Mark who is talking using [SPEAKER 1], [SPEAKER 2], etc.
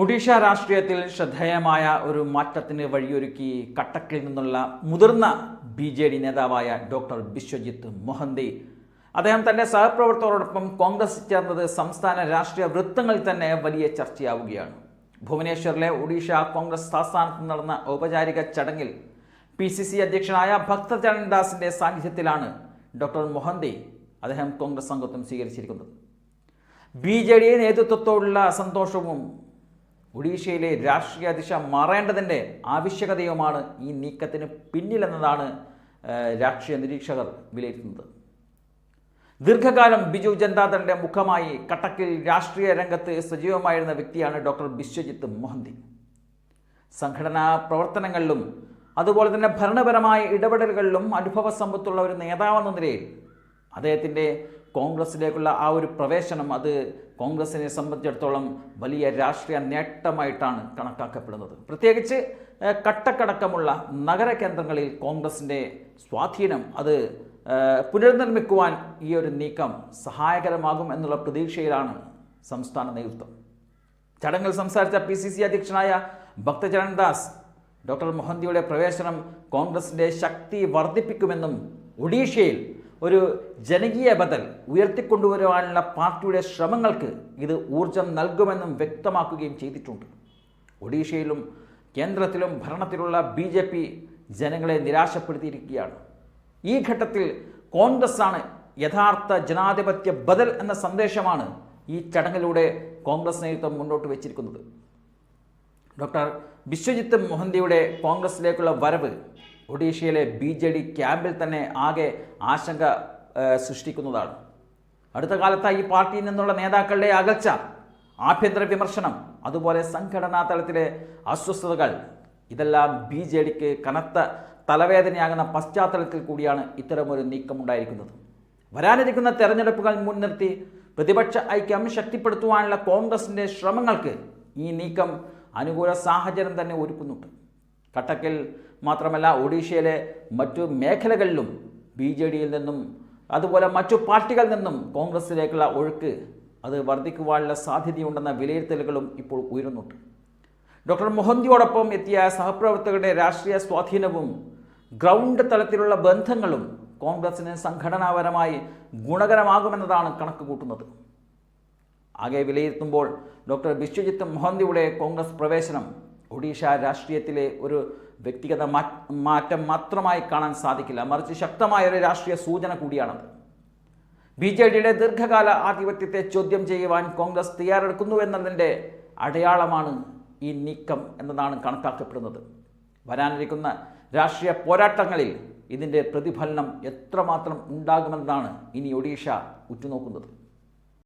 [SPEAKER 1] ഒഡീഷ രാഷ്ട്രീയത്തിൽ ശ്രദ്ധേയമായ ഒരു മാറ്റത്തിന് വഴിയൊരുക്കി കട്ടക്കിൽ നിന്നുള്ള മുതിർന്ന ബി ജെ ഡി നേതാവായ ഡോക്ടർ ബിശ്വജിത്ത് മൊഹന്തി. അദ്ദേഹം തന്റെ സഹപ്രവർത്തകരോടൊപ്പം കോൺഗ്രസ് ചേർന്നത് സംസ്ഥാന രാഷ്ട്രീയ വൃത്തങ്ങളിൽ തന്നെ വലിയ ചർച്ചയാവുകയാണ്. ഭുവനേശ്വറിലെ ഒഡീഷ കോൺഗ്രസ് ആസ്ഥാനത്ത് നടന്ന ഔപചാരിക ചടങ്ങിൽ പി സി സി അധ്യക്ഷനായ ഭക്തചരൺ സാന്നിധ്യത്തിലാണ് ഡോക്ടർ മൊഹന്തി അദ്ദേഹം കോൺഗ്രസ് അംഗത്വം സ്വീകരിച്ചിരിക്കുന്നത്. ബി ജെ ഡി നേതൃത്വത്തോടുള്ള അസന്തോഷവും ഒഡീഷയിലെ രാഷ്ട്രീയ ദിശ മാറേണ്ടതിന്റെ ആവശ്യകതയുമാണ് ഈ നീക്കത്തിന് പിന്നിലെന്നതാണ് രാഷ്ട്രീയ നിരീക്ഷകർ വിലയിരുത്തുന്നത്. ദീർഘകാലം ബിജു ജനതാദളിന്റെ മുഖമായി കട്ടക്കിൽ രാഷ്ട്രീയ രംഗത്ത് സജീവമായിരുന്ന വ്യക്തിയാണ് ഡോക്ടർ ബിശ്വജിത്ത് മൊഹന്തി. സംഘടനാ പ്രവർത്തനങ്ങളിലും അതുപോലെ തന്നെ ഭരണപരമായ ഇടപെടലുകളിലും അനുഭവ സമ്പത്തുള്ള ഒരു നേതാവെന്ന നിലയിൽ അദ്ദേഹത്തിന്റെ കോൺഗ്രസിലേക്കുള്ള ആ ഒരു പ്രവേശനം അത് കോൺഗ്രസിനെ സംബന്ധിച്ചിടത്തോളം വലിയ രാഷ്ട്രീയ നേട്ടമായിട്ടാണ് കണക്കാക്കപ്പെടുന്നത്. പ്രത്യേകിച്ച് കട്ടക്കടക്കമുള്ള നഗര കേന്ദ്രങ്ങളിൽ കോൺഗ്രസിന്റെ സ്വാധീനം അത് പുനർനിർമ്മിക്കുവാൻ ഈ ഒരു നീക്കം സഹായകരമാകും എന്നുള്ള പ്രതീക്ഷയിലാണ് സംസ്ഥാന നേതൃത്വം. ചടങ്ങിൽ സംസാരിച്ച പി സി സി അധ്യക്ഷനായ ഭക്തചരൺ ദാസ് ഡോക്ടർ മൊഹന്തിയുടെ പ്രവേശനം കോൺഗ്രസിന്റെ ശക്തി വർദ്ധിപ്പിക്കുമെന്നും ഒഡീഷയിൽ ഒരു ജനകീയ ബദൽ ഉയർത്തിക്കൊണ്ടുവരുവാനുള്ള പാർട്ടിയുടെ ശ്രമങ്ങൾക്ക് ഇത് ഊർജം നൽകുമെന്നും വ്യക്തമാക്കുകയും ചെയ്തിട്ടുണ്ട്. ഒഡീഷയിലും കേന്ദ്രത്തിലും ഭരണത്തിലുള്ള ബി ജെ പി ജനങ്ങളെ നിരാശപ്പെടുത്തിയിരിക്കുകയാണ്. ഈ ഘട്ടത്തിൽ കോൺഗ്രസ് ആണ് യഥാർത്ഥ ജനാധിപത്യ ബദൽ എന്ന സന്ദേശമാണ് ഈ ചടങ്ങിലൂടെ കോൺഗ്രസ് നേതൃത്വം മുന്നോട്ട് വെച്ചിരിക്കുന്നത്. ഡോക്ടർ ബിശ്വജിത്ത് മൊഹന്തിയുടെ കോൺഗ്രസിലേക്കുള്ള വരവ് ഒഡീഷയിലെ ബി ജെ ഡി ക്യാമ്പിൽ തന്നെ ആകെ ആശങ്ക സൃഷ്ടിക്കുന്നതാണ്. അടുത്ത കാലത്തായി ഈ പാർട്ടിയിൽ നിന്നുള്ള നേതാക്കളുടെ അകൽച്ച ആഭ്യന്തര വിമർശനം അതുപോലെ സംഘടനാ തലത്തിലെ അസ്വസ്ഥതകൾ ഇതെല്ലാം ബി ജെ ഡിക്ക് കനത്ത തലവേദനയാകുന്ന പശ്ചാത്തലത്തിൽ കൂടിയാണ് ഇത്തരമൊരു നീക്കമുണ്ടായിരിക്കുന്നത്. വരാനിരിക്കുന്ന തെരഞ്ഞെടുപ്പുകൾ മുൻനിർത്തി പ്രതിപക്ഷ ഐക്യം ശക്തിപ്പെടുത്തുവാനുള്ള കോൺഗ്രസിന്റെ ശ്രമങ്ങൾക്ക് ഈ നീക്കം അനുകൂല സാഹചര്യം തന്നെ ഒരുക്കുന്നുണ്ട്. കട്ടക്കിൽ മാത്രമല്ല ഒഡീഷയിലെ മറ്റു മേഖലകളിലും ബി ജെ ഡിയിൽ നിന്നും അതുപോലെ മറ്റു പാർട്ടികളിൽ നിന്നും കോൺഗ്രസിലേക്കുള്ള ഒഴുക്ക് അത് വർദ്ധിക്കുവാനുള്ള സാധ്യതയുണ്ടെന്ന വിലയിരുത്തലുകളും ഇപ്പോൾ ഉയരുന്നുണ്ട്. ഡോക്ടർ മൊഹന്തിയോടൊപ്പം എത്തിയ സഹപ്രവർത്തകരുടെ രാഷ്ട്രീയ സ്വാധീനവും ഗ്രൗണ്ട് തലത്തിലുള്ള ബന്ധങ്ങളും കോൺഗ്രസിന് സംഘടനാപരമായി ഗുണകരമാകുമെന്നതാണ് കണക്ക് കൂട്ടുന്നത്. ആകെ വിലയിരുത്തുമ്പോൾ ഡോക്ടർ ബിശ്വജിത്ത് മൊഹന്തിയുടെ കോൺഗ്രസ് പ്രവേശനം ഒഡീഷ രാഷ്ട്രീയത്തിലെ ഒരു വ്യക്തിഗത മാറ്റം മാത്രമായി കാണാൻ സാധിക്കില്ല. മറിച്ച് ശക്തമായ ഒരു രാഷ്ട്രീയ സൂചന കൂടിയാണത് ബി ജെ ഡിയുടെ ദീർഘകാല ആധിപത്യത്തെ ചോദ്യം ചെയ്യുവാൻ കോൺഗ്രസ് തയ്യാറെടുക്കുന്നു എന്നതിന്റെ അടയാളമാണ് ഈ നീക്കം എന്നതാണ് കണക്കാക്കപ്പെടുന്നത്. വരാനിരിക്കുന്ന രാഷ്ട്രീയ പോരാട്ടങ്ങളിൽ ഇതിന്റെ പ്രതിഫലനം എത്രമാത്രം ഉണ്ടാകുമെന്നതാണ് ഇനി ഒഡീഷ ഉറ്റുനോക്കുന്നത്.